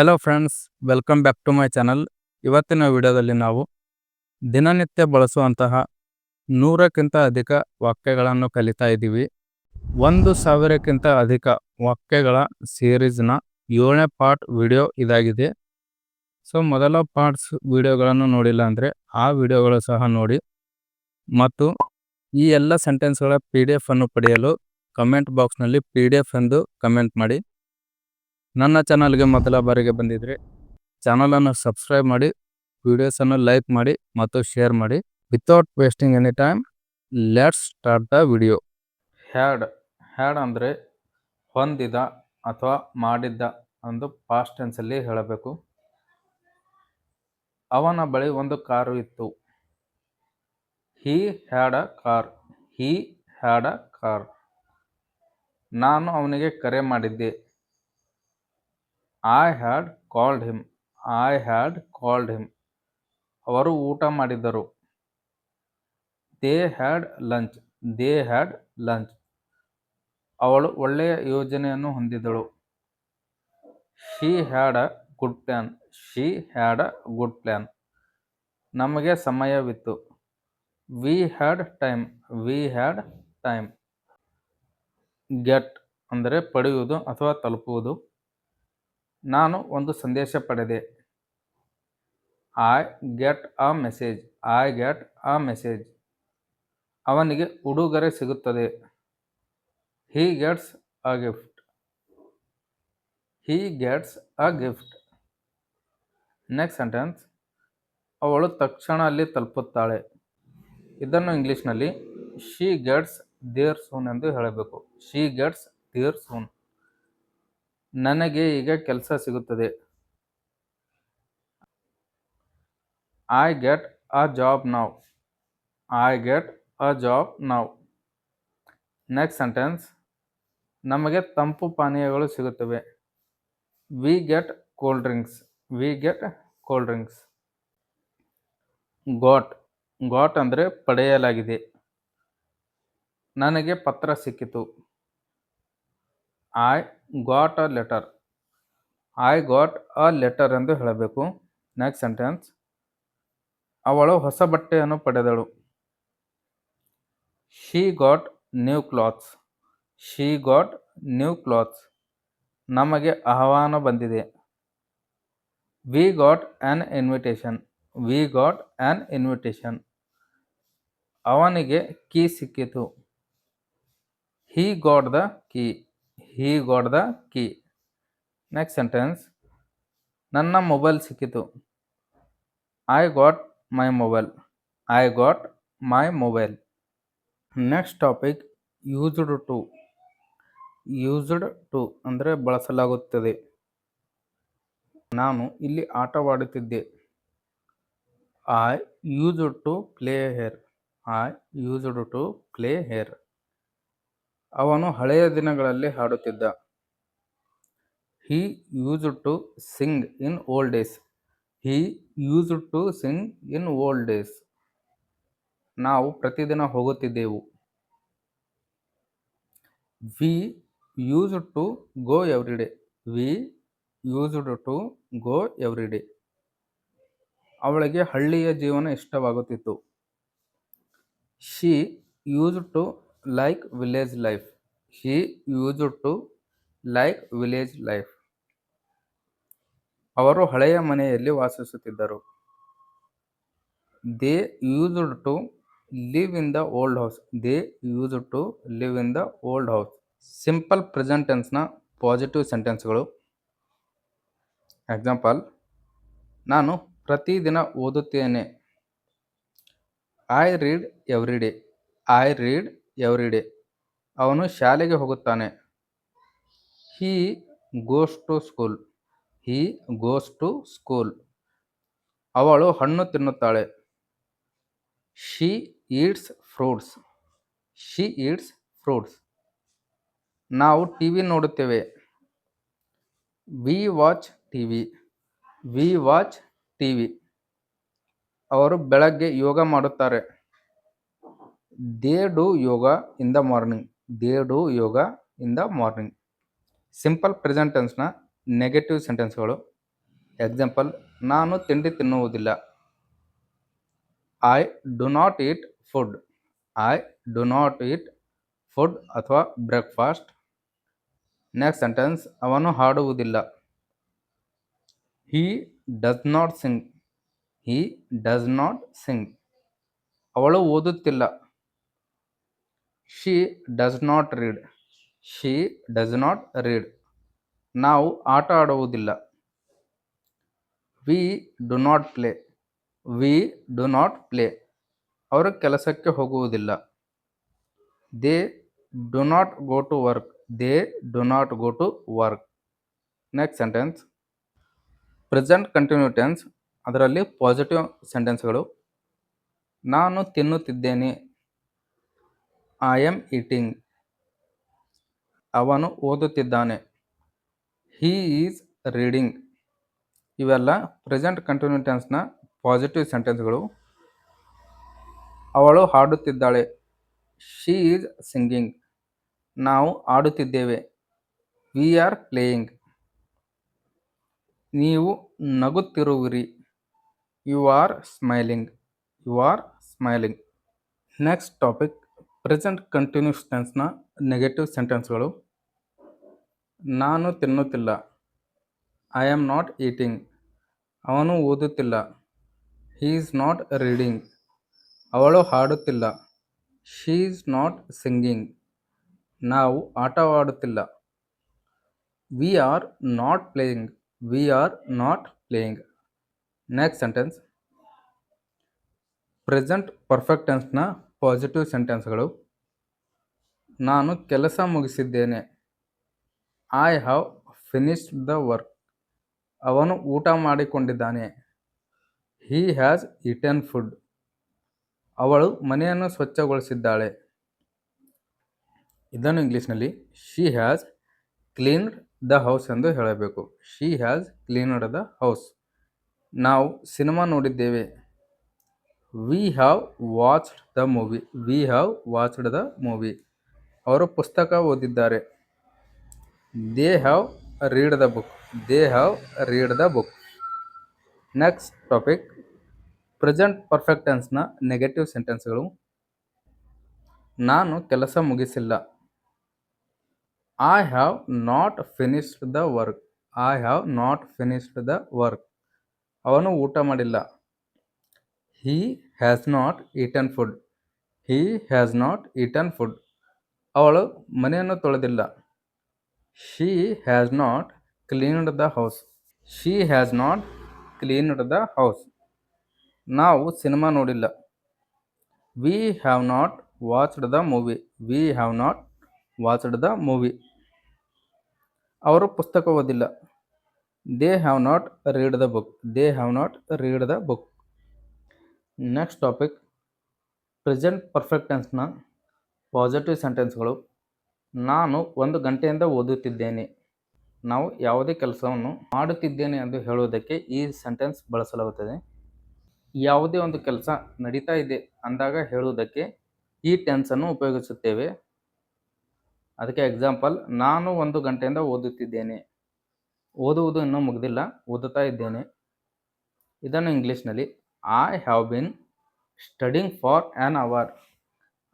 Hello friends welcome back to my channel ಇವತ್ತಿನ ವಿಡಿಯೋದಲ್ಲಿ ನಾವು ದಿನನಿತ್ಯ ಬಳಸುವಂತಹ ನೂರಕ್ಕಿಂತ ಅಧಿಕ ವಾಕ್ಯಗಳನ್ನು ಕಲಿತಾ ಇದ್ದೀವಿ. ಒಂದು ಸಾವಿರಕ್ಕಿಂತ ಅಧಿಕ ವಾಕ್ಯಗಳ ಸೀರೀಸ್ನ ಏಳನೇ ಪಾರ್ಟ್ ವಿಡಿಯೋ ಇದಾಗಿದೆ. ಸೊ, ಮೊದಲ ಪಾರ್ಟ್ಸ್ ವಿಡಿಯೋಗಳನ್ನು ನೋಡಿಲ್ಲ ಅಂದರೆ ಆ ವಿಡಿಯೋಗಳು ಸಹ ನೋಡಿ. ಮತ್ತು ಈ ಎಲ್ಲ ಸೆಂಟೆನ್ಸ್ಗಳ ಪಿ ಡಿ ಎಫನ್ನು ಪಡೆಯಲು ಕಮೆಂಟ್ ಬಾಕ್ಸ್ನಲ್ಲಿ ಪಿ ಡಿ ಎಫ್ ಎಂದು ಕಮೆಂಟ್ ಮಾಡಿ. ನನ್ನ ಚಾನಲ್ಗೆ ಮೊದಲ ಬಾರಿಗೆ ಬಂದಿದ್ರಿ ಚಾನಲನ್ನು ಸಬ್ಸ್ಕ್ರೈಬ್ ಮಾಡಿ, ವಿಡಿಯೋಸನ್ನು ಲೈಕ್ ಮಾಡಿ ಮತ್ತು ಶೇರ್ ಮಾಡಿ. Without wasting any time, let's start the video. Had had ಅಂದರೆ ಹೊಂದಿದ ಅಥವಾ ಮಾಡಿದ್ದ ಅಂದು ಪಾಸ್ಟ್ ಟೆನ್ಸಲ್ಲಿ ಹೇಳಬೇಕು. ಅವನ ಬಳಿ ಒಂದು ಕಾರು ಇತ್ತು. He had a car he had a car ನಾನು ಅವನಿಗೆ ಕರೆ ಮಾಡಿದ್ದೆ. I had called him I had called him ಅವರು ಊಟ ಮಾಡಿದ್ದರು. They had lunch they had lunch ಅವಳು ಒಳ್ಳೆಯ ಯೋಜನೆಯನ್ನು ಹೊಂದಿದಳು she had a good plan she had a good plan ನಮಗೆ ಸಮಯವಿತ್ತು. We had time we had time get ಅಂದರೆ ಪಡೆಯುವುದು ಅಥವಾ ತಲುಪುವುದು. ನಾನು ಒಂದು ಸಂದೇಶ ಪಡೆದೆ. I get a message I get a message ಅವನಿಗೆ ಉಡುಗೊರೆ ಸಿಗುತ್ತದೆ. He gets a gift he gets a gift next sentence ಅವಳು ತಕ್ಷಣ ಅಲ್ಲಿ ತಲುಪುತ್ತಾಳೆ. ಇದನ್ನು ಇಂಗ್ಲೀಷ್ನಲ್ಲಿ ಶಿ ಗೆಟ್ಸ್ ದೇರ್ ಸೂನ್ ಎಂದು ಹೇಳಬೇಕು. ಶಿ ಗೆಟ್ಸ್ ದೇರ್ ಸೂನ್ ನನಗೆ ಈಗ ಕೆಲಸ ಸಿಗುತ್ತದೆ. I get a job now I get a job now next sentence ನಮಗೆ ತಂಪು ಪಾನೀಯಗಳು ಸಿಗುತ್ತವೆ. We get cold drinks we get cold drinks got got ಅಂದರೆ ಪಡೆಯಲಾಗಿದೆ. ನನಗೆ ಪತ್ರ ಸಿಕ್ಕಿತು. I got a letter I got a letter ಎಂದು ಹೇಳಬೇಕು. ನೆಕ್ಸ್ಟ್ ಸೆಂಟೆನ್ಸ್ ಅವಳು ಹೊಸ ಬಟ್ಟೆಯನ್ನು ಪಡೆದಳು. She got new clothes she got new clothes ನಮಗೆ ಆಹ್ವಾನ ಬಂದಿದೆ. We got an invitation we got an invitation ಅವನಿಗೆ ಕೀ ಸಿಕ್ಕಿತು. He got the key he got the key next sentence ನನ್ನ ಮೊಬೈಲ್ ಸಿಕ್ಕಿತು. I got my mobile I got my mobile next topic used to used to ಅಂದರೆ ಬಳಸಲಾಗುತ್ತದೆ. ನಾನು ಇಲ್ಲಿ ಆಟವಾಡುತ್ತಿದ್ದೆ. I used to play here I used to play here ಅವನು ಹಳೆಯ ದಿನಗಳಲ್ಲಿ ಹಾಡುತ್ತಿದ್ದ. He use to sing in old days he use to sing in old days ನಾವು ಪ್ರತಿದಿನ ಹೋಗುತ್ತಿದ್ದೆವು. We use to go every day we use to go every day ಅವಳಿಗೆ ಹಳ್ಳಿಯ ಜೀವನ ಇಷ್ಟವಾಗುತ್ತಿತ್ತು. She use to like village life she used to like village life ಅವರು ಹಳೆಯ ಮನೆಯಲ್ಲಿ ವಾಸಿಸುತ್ತಿದ್ದರು. They used to live in the old house they used to live in the old house simple present ಟೆನ್ಸ್ನ positive ಸೆಂಟೆನ್ಸ್ಗಳು example ನಾನು ಪ್ರತಿದಿನ ಓದುತ್ತೇನೆ. I read every day I read every day ಅವನು ಶಾಲೆಗೆ ಹೋಗುತ್ತಾನೆ. He goes to school. He goes to school. ಅವಳು ಹಣ್ಣು ತಿನ್ನುತ್ತಾಳೆ. She eats fruits. She eats fruits. ನಾವು ಟಿ ವಿ ನೋಡುತ್ತೇವೆ. We watch T V we watch T V ಅವರು ಬೆಳಗ್ಗೆ ಯೋಗ ಮಾಡುತ್ತಾರೆ. They do yoga in the morning they do yoga in the morning simple ಪ್ರೆಸೆಂಟೆನ್ಸ್ನ negative ಸೆಂಟೆನ್ಸ್ಗಳು example ನಾನು ತಿಂಡಿ ತಿನ್ನುವುದಿಲ್ಲ. I do not eat food I do not eat food ಅಥವಾ breakfast next sentence ಅವನು ಹಾಡುವುದಿಲ್ಲ. He does not sing he does not sing ಅವಳು ಓದುತ್ತಿಲ್ಲ. She does not read she does not read ನಾವು ಆಟ ಆಡುವುದಿಲ್ಲ. We do not play we do not play ಅವರು ಕೆಲಸಕ್ಕೆ ಹೋಗುವುದಿಲ್ಲ. They do not go to work they do not go to work next sentence present continue tense ಅದರಲ್ಲಿ positive ಸೆಂಟೆನ್ಸ್ಗಳು ನಾನು ತಿನ್ನುತ್ತಿದ್ದೇನೆ. I am eating ಅವನು ಓದುತ್ತಿದ್ದಾನೆ. ಹೀ ಈಸ್ ರೀಡಿಂಗ್ ಇವೆಲ್ಲ ಪ್ರೆಸೆಂಟ್ ಕಂಟಿನ್ಯೂಟೆನ್ಸ್ನ ಪಾಸಿಟಿವ್ ಸೆಂಟೆನ್ಸ್ಗಳು ಅವಳು ಹಾಡುತ್ತಿದ್ದಾಳೆ. ಶಿ ಈಸ್ ಸಿಂಗಿಂಗ್ ನಾವು ಆಡುತ್ತಿದ್ದೇವೆ ವಿ ಆರ್ ಪ್ಲೇಯಿಂಗ್ ನೀವು ನಗುತ್ತಿರುವಿರಿ. You are smiling you are smiling next topic present continuous ಟೆನ್ಸ್ನ negative ಸೆಂಟೆನ್ಸ್ಗಳು. ನಾನು ತಿನ್ನುತ್ತಿಲ್ಲ. I am not eating. ಅವನು ಓದುತ್ತಿಲ್ಲ. He is not reading. ಅವಳು ಹಾಡುತ್ತಿಲ್ಲ. She is not singing. ನಾವು ಆಟವಾಡುತ್ತಿಲ್ಲ. We are not playing. We are not playing. Next sentence. Present perfect ಟೆನ್ಸ್ನ positive ಸೆಂಟೆನ್ಸ್ಗಳು ನಾನು ಕೆಲಸ ಮುಗಿಸಿದ್ದೇನೆ. I have finished the work ಅವನು ಊಟ ಮಾಡಿಕೊಂಡಿದ್ದಾನೆ. ಹೀ ಹ್ಯಾಸ್ ಇಟನ್ ಫುಡ್ ಅವಳು ಮನೆಯನ್ನು ಸ್ವಚ್ಛಗೊಳಿಸಿದ್ದಾಳೆ. ಇದನ್ನು ಇಂಗ್ಲೀಷ್ನಲ್ಲಿ she has cleaned the house ಎಂದು ಹೇಳಬೇಕು. She has cleaned the house ನಾವು ಸಿನಿಮಾ ನೋಡಿದ್ದೇವೆ. We have watched the movie we have watched the movie ಅವರು ಪುಸ್ತಕ ಓದಿದ್ದಾರೆ. They have read the book they have read the book next topic present perfect ಟೆನ್ಸ್ನ negative ಸೆಂಟೆನ್ಸ್ಗಳು ನಾನು ಕೆಲಸ ಮುಗಿಸಿಲ್ಲ. I have not finished the work I have not finished the work ಅವನು ಊಟ ಮಾಡಿಲ್ಲ. He has not eaten food he has not eaten food ಅವಳು ಮನೆಯನ್ನು ತೊಳೆದಿಲ್ಲ. She has not cleaned the house she has not cleaned the house ನಾವು cinema ನೋಡಿಲ್ಲ. We have not watched the movie we have not watched the movie ಅವರು ಪುಸ್ತಕ ಓದಿಲ್ಲ. They have not read the book they have not read the book next topic present perfect ಟೆನ್ಸ್ನ positive ಸೆಂಟೆನ್ಸ್ಗಳು ನಾನು ಒಂದು ಗಂಟೆಯಿಂದ ಓದುತ್ತಿದ್ದೇನೆ. ನಾವು ಯಾವುದೇ ಕೆಲಸವನ್ನು ಮಾಡುತ್ತಿದ್ದೇನೆ ಎಂದು ಹೇಳುವುದಕ್ಕೆ ಈ ಸೆಂಟೆನ್ಸ್ ಬಳಸಲಾಗುತ್ತದೆ. ಯಾವುದೇ ಒಂದು ಕೆಲಸ ನಡೀತಾ ಇದೆ ಅಂದಾಗ ಹೇಳುವುದಕ್ಕೆ ಈ ಟೆನ್ಸನ್ನು ಉಪಯೋಗಿಸುತ್ತೇವೆ. ಅದಕ್ಕೆ ಎಕ್ಸಾಂಪಲ್ ನಾನು ಒಂದು ಗಂಟೆಯಿಂದ ಓದುತ್ತಿದ್ದೇನೆ. ಓದುವುದು ಇನ್ನೂ ಮುಗಿದಿಲ್ಲ, ಓದುತ್ತಾ ಇದ್ದೇನೆ. ಇದನ್ನು ಇಂಗ್ಲೀಷ್ನಲ್ಲಿ I have been studying for an hour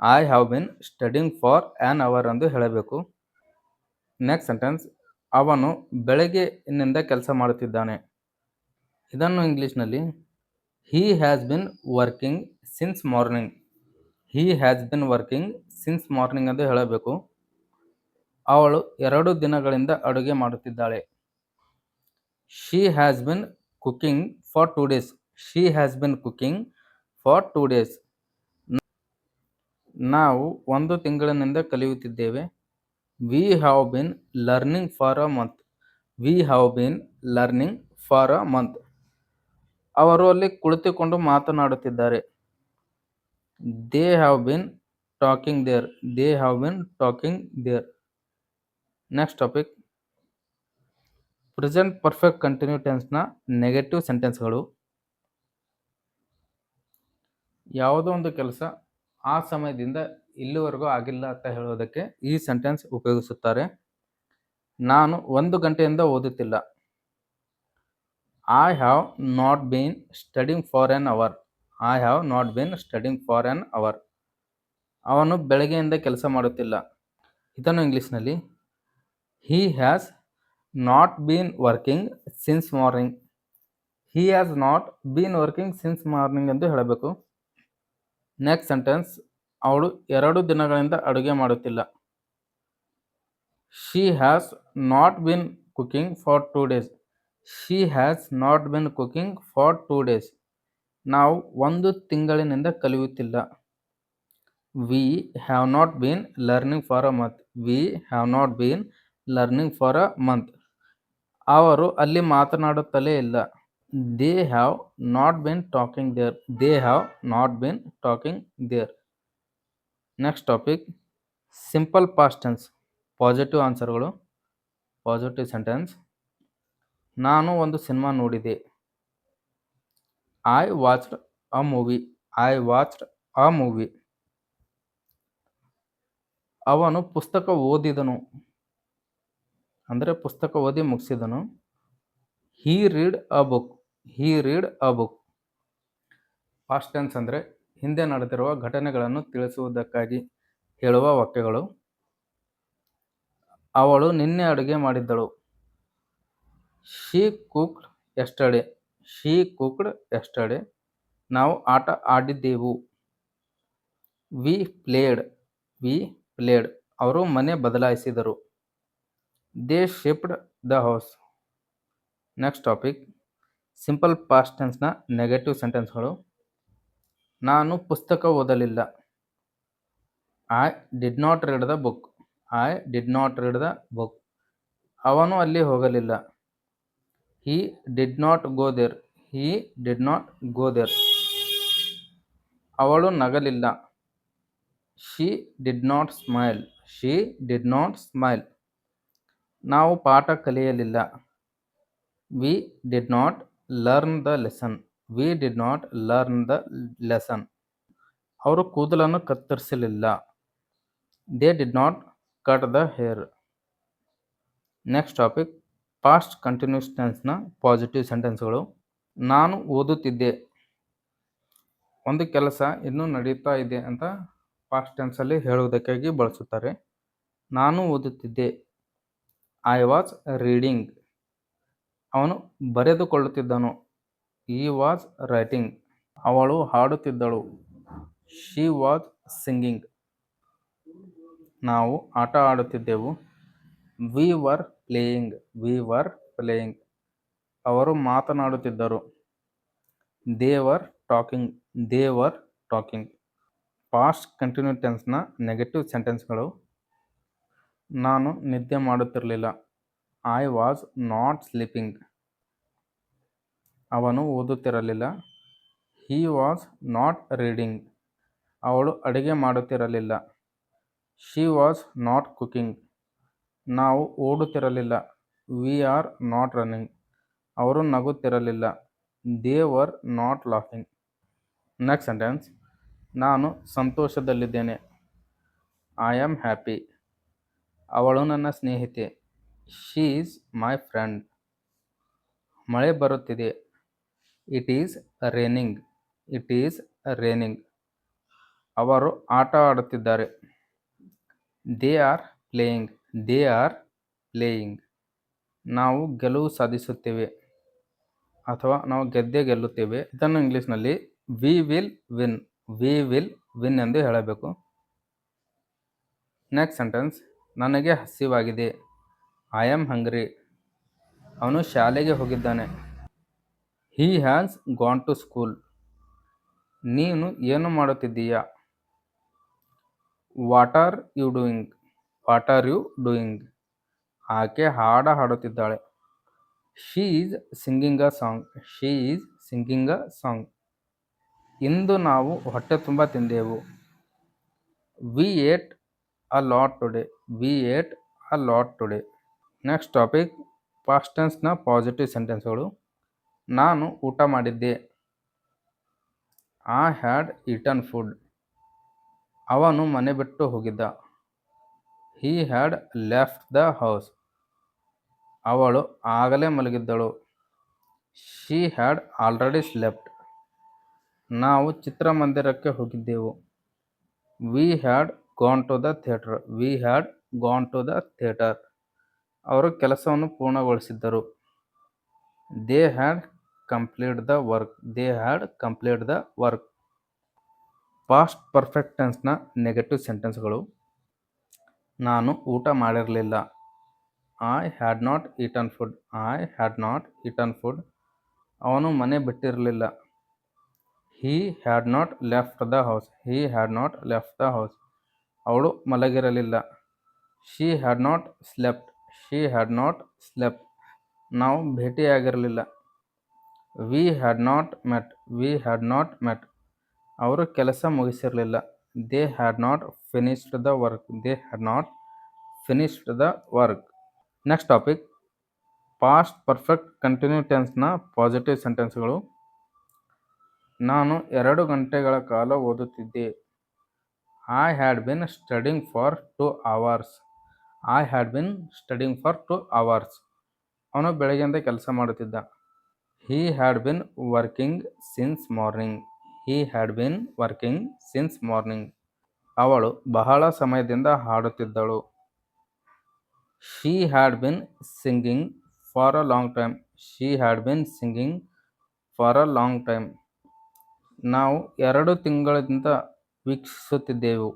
I have been studying for an hour ಎಂದು ಹೇಳಬೇಕು. ನೆಕ್ಸ್ಟ್ ಸೆಂಟೆನ್ಸ್ ಅವನು ಬೆಳಗ್ಗೆ ಇನ್ನಿಂದ ಕೆಲಸ ಮಾಡುತ್ತಿದ್ದಾನೆ. ಇದನ್ನು ಇಂಗ್ಲೀಷ್ನಲ್ಲಿ he has been working since morning he has been working since morning ಎಂದು ಹೇಳಬೇಕು. ಅವಳು ಎರಡು ದಿನಗಳಿಂದ ಅಡುಗೆ ಮಾಡುತ್ತಿದ್ದಾಳೆ. She has been cooking for two days she has been cooking for two days ನಾವು ಒಂದು ತಿಂಗಳಿನಿಂದ ಕಲಿಯುತ್ತಿದ್ದೇವೆ. We have been learning for a month we have been learning for a month ಅವರು ಅಲ್ಲಿ ಕುಳಿತುಕೊಂಡು ಮಾತನಾಡುತ್ತಿದ್ದಾರೆ. They have been talking there they have been talking there next topic present perfect continue ಟೆನ್ಸ್ನ negative ಸೆಂಟೆನ್ಸ್ಗಳು ಯಾವುದೋ ಒಂದು ಕೆಲಸ ಆ ಸಮಯದಿಂದ ಇಲ್ಲಿವರೆಗೂ ಆಗಿಲ್ಲ ಅಂತ ಹೇಳೋದಕ್ಕೆ ಈ ಸೆಂಟೆನ್ಸ್ ಉಪಯೋಗಿಸುತ್ತಾರೆ. ನಾನು ಒಂದು ಗಂಟೆಯಿಂದ ಓದುತ್ತಿಲ್ಲ. I have not been studying for an hour I have not been studying for an hour ಅವನು ಬೆಳಗ್ಗೆಯಿಂದ ಕೆಲಸ ಮಾಡುತ್ತಿಲ್ಲ. ಇದನ್ನು ಇಂಗ್ಲೀಷ್ನಲ್ಲಿ he has not been working since morning he has not been working since morning ಎಂದು ಹೇಳಬೇಕು. ನೆಕ್ಸ್ಟ್ ಸೆಂಟೆನ್ಸ್ ಅವಳು ಎರಡು ದಿನಗಳಿಂದ ಅಡುಗೆ ಮಾಡುತ್ತಿಲ್ಲ. She has not been cooking for two days she has not been cooking for two days ನಾವು ಒಂದು ತಿಂಗಳಿನಿಂದ ಕಲಿಯುತ್ತಿಲ್ಲ. We have not been learning for a month we have not been learning for a month ಅವರು ಅಲ್ಲಿ ಮಾತನಾಡುತ್ತಲೇ ಇಲ್ಲ. They have not been talking there they have not been talking there next topic simple past tense positive ಆನ್ಸರ್ಗಳು positive sentence ನಾನು ಒಂದು cinema ನೋಡಿದೆ. I watched a movie I watched a movie ಅವನು ಪುಸ್ತಕ ಓದಿದನು. ಅಂದರೆ ಪುಸ್ತಕ ಓದಿ ಮುಗಿಸಿದನು. He read a book he read a book past tense ಅಂದರೆ ಹಿಂದೆ ನಡೆದಿರುವ ಘಟನೆಗಳನ್ನು ತಿಳಿಸುವುದಕ್ಕಾಗಿ ಹೇಳುವ ವಾಕ್ಯಗಳು. ಅವಳು ನಿನ್ನೆ ಅಡುಗೆ ಮಾಡಿದ್ದಳು. ಶೀ ಕುಕ್ಡ್ ಎಸ್ಟಡೆ ಶೀ ಕುಕ್ಡ್ ಎಸ್ಟರ್ಡೆ ನಾವು ಆಟ ಆಡಿದ್ದೆವು. ವಿ ಪ್ಲೇಡ್ ವಿ ಪ್ಲೇಡ್ ಅವರು ಮನೆ ಬದಲಾಯಿಸಿದರು. They shift the house next topic simple past ಟೆನ್ಸ್ನ negative ಸೆಂಟೆನ್ಸ್ಗಳು ನಾನು ಪುಸ್ತಕ ಓದಲಿಲ್ಲ. I did not read the book I did not read the book ಅವನು ಅಲ್ಲಿ ಹೋಗಲಿಲ್ಲ. He did not go there he did not go there ಅವಳು ನಗಲಿಲ್ಲ. She did not smile she did not smile ನಾವು ಪಾಠ ಕಲಿಯಲಿಲ್ಲ. We did not learn the lesson we did not learn the lesson ಅವರು ಕೂದಲನ್ನು ಕತ್ತರಿಸಲಿಲ್ಲ. They did not cut the hair next topic past continuous ಟೆನ್ಸ್ನ positive ಸೆಂಟೆನ್ಸ್ಗಳು ನಾನು ಓದುತ್ತಿದ್ದೆ. ಒಂದು ಕೆಲಸ ಇನ್ನೂ ನಡೀತಾ ಇದೆ ಅಂತ ಪಾಸ್ಟ್ ಟೆನ್ಸಲ್ಲಿ ಹೇಳುವುದಕ್ಕಾಗಿ ಬಳಸುತ್ತಾರೆ. ನಾನು ಓದುತ್ತಿದ್ದೆ. ಐ ವಾಸ್ ರೀಡಿಂಗ್ ಅವನು ಬರೆದುಕೊಳ್ಳುತ್ತಿದ್ದನು. ಈ ವಾಸ್ ರೈಟಿಂಗ್ ಅವಳು ಹಾಡುತ್ತಿದ್ದಳು. ಶಿ ವಾಸ್ ಸಿಂಗಿಂಗ್ ನಾವು ಆಟ ಆಡುತ್ತಿದ್ದೆವು. We were playing we were playing ಅವರು ಮಾತನಾಡುತ್ತಿದ್ದರು. They were talking they were talking past continue ಟೆನ್ಸ್ನ negative ಸೆಂಟೆನ್ಸ್ಗಳು ನಾನು ನಿದ್ದೆ ಮಾಡುತ್ತಿರಲಿಲ್ಲ. ಐ ವಾಸ್ ನಾಟ್ ಸ್ಲೀಪಿಂಗ್ ಅವನು ಓದುತ್ತಿರಲಿಲ್ಲ. ಹೀ ವಾಸ್ ನಾಟ್ ರೀಡಿಂಗ್ ಅವಳು ಅಡುಗೆ ಮಾಡುತ್ತಿರಲಿಲ್ಲ. ಶಿ ವಾಸ್ ನಾಟ್ ಕುಕಿಂಗ್ ನಾವು ಓಡುತ್ತಿರಲಿಲ್ಲ. ವಿ ಆರ್ ನಾಟ್ ರನ್ನಿಂಗ್ ಅವರು ನಗುತ್ತಿರಲಿಲ್ಲ. They were not laughing next sentence ನಾನು ಸಂತೋಷದಲ್ಲಿದ್ದೇನೆ. ಐ ಆಮ್ ಹ್ಯಾಪಿ ಅವಳು ನನ್ನ ಸ್ನೇಹಿತೆ. ಶೀ ಈಸ್ ಮೈ ಫ್ರೆಂಡ್ ಮಳೆ ಬರುತ್ತಿದೆ. It is raining it is raining ಅವರು ಆಟ ಆಡುತ್ತಿದ್ದಾರೆ. They are playing they are playing ನಾವು ಗೆಲುವು ಸಾಧಿಸುತ್ತೇವೆ. ಅಥವಾ ನಾವು ಗೆದ್ದೇ ಗೆಲ್ಲುತ್ತೇವೆ. ಇದನ್ನು ಇಂಗ್ಲೀಷ್ನಲ್ಲಿ we will win we will win ಎಂದು ಹೇಳಬೇಕು. ನೆಕ್ಸ್ಟ್ ಸೆಂಟೆನ್ಸ್ ನನಗೆ ಹಸಿವಾಗಿದೆ. ಐ ಆಮ್ ಹಂಗ್ರಿ ಅವನು ಶಾಲೆಗೆ ಹೋಗಿದ್ದಾನೆ. He has gone to school ನೀನು ಏನು ಮಾಡುತ್ತಿದ್ದೀಯಾ? What are you doing what are you doing ಆಕೆ ಹಾಡ ಹಾಡುತ್ತಿದ್ದಾಳೆ. She is singing a song she is singing a song ಇಂದು ನಾವು ಹೊಟ್ಟೆ ತುಂಬ ತಿಂದೆವು. We ate a lot today we ate a lot today next topic ಪಾಸ್ಟೆನ್ಸ್ನ positive ಸೆಂಟೆನ್ಸ್ಗಳು ನಾನು ಊಟ ಮಾಡಿದ್ದೆ. I had eaten food ಅವನು ಮನೆ ಬಿಟ್ಟು ಹೋಗಿದ್ದ. He had left the house ಅವಳು ಆಗಲೇ ಮಲಗಿದ್ದಳು. ಶಿ ಹ್ಯಾಡ್ ಆಲ್ರೆಡಿ ಸ್ಲೆಪ್ಟ್ ನಾವು ಚಿತ್ರಮಂದಿರಕ್ಕೆ ಹೋಗಿದ್ದೆವು. We had gone to the theatre we had gone to the theatre ಅವರು ಕೆಲಸವನ್ನು ಪೂರ್ಣಗೊಳಿಸಿದ್ದರು. They had complete the work they had complete the work past ಪರ್ಫೆಕ್ಟೆನ್ಸ್ನ negative ಸೆಂಟೆನ್ಸ್ಗಳು ನಾನು ಊಟ ಮಾಡಿರಲಿಲ್ಲ. I had not eaten food I had not eaten food ಅವನು ಮನೆ ಬಿಟ್ಟಿರಲಿಲ್ಲ. He had not left the house he had not left the house ಅವಳು ಮಲಗಿರಲಿಲ್ಲ. She had not slept she had not slept ನಾವು ಭೇಟಿಯಾಗಿರಲಿಲ್ಲ. We had not met we had not met ಅವರು ಕೆಲಸ ಮುಗಿಸಿರಲಿಲ್ಲ. They had not finished the work they had not finished the work next topic past perfect continue ಟೆನ್ಸ್ನ positive ಸೆಂಟೆನ್ಸ್ಗಳು ನಾನು ಎರಡು ಗಂಟೆಗಳ ಕಾಲ ಓದುತ್ತಿದ್ದೆ. I had been studying for two hours I had been studying for two hours ಅವನು ಬೆಳಗ್ಗೆಯಿಂದ ಕೆಲಸ ಮಾಡುತ್ತಿದ್ದ. He had been working since morning he had been working since morning ಅವಳು ಬಹಳ ಸಮಯದಿಂದ ಹಾಡುತ್ತಿದ್ದಳು. She had been singing for a long time she had been singing for a long time ನಾವು ಎರಡು ತಿಂಗಳಿಂದ ವೀಕ್ಷಿಸುತ್ತಿದ್ದೆವು.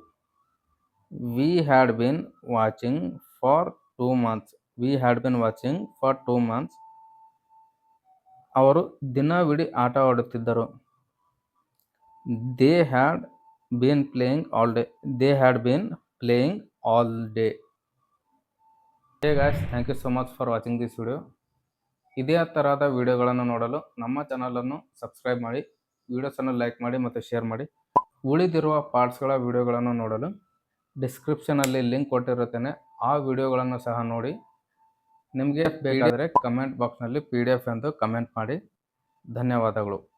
We had been watching for two months we had been watching for two months ಅವರು ದಿನವಿಡೀ ಆಟ ಆಡುತ್ತಿದ್ದರು. They had been playing all day they had been playing all day hey guys thank you so much for watching this video ಇದೇ ಥರದ ವಿಡಿಯೋಗಳನ್ನು ನೋಡಲು ನಮ್ಮ ಚಾನಲನ್ನು subscribe ಮಾಡಿ ವಿಡಿಯೋಸನ್ನು ಲೈಕ್ ಮಾಡಿ ಮತ್ತು ಶೇರ್ ಮಾಡಿ. ಉಳಿದಿರುವ ಪಾರ್ಟ್ಸ್ಗಳ ವಿಡಿಯೋಗಳನ್ನು ನೋಡಲು ಡಿಸ್ಕ್ರಿಪ್ಷನಲ್ಲಿ ಲಿಂಕ್ ಕೊಟ್ಟಿರುತ್ತೇನೆ. ಆ ವಿಡಿಯೋಗಳನ್ನು ಸಹ ನೋಡಿ. ನಿಮಗೆ ಬೇಕಾದರೆ ಕಮೆಂಟ್ ಬಾಕ್ಸ್ನಲ್ಲಿ ಪಿ ಡಿ ಎಫ್ ಎಂದು ಕಮೆಂಟ್ ಮಾಡಿ. ಧನ್ಯವಾದಗಳು.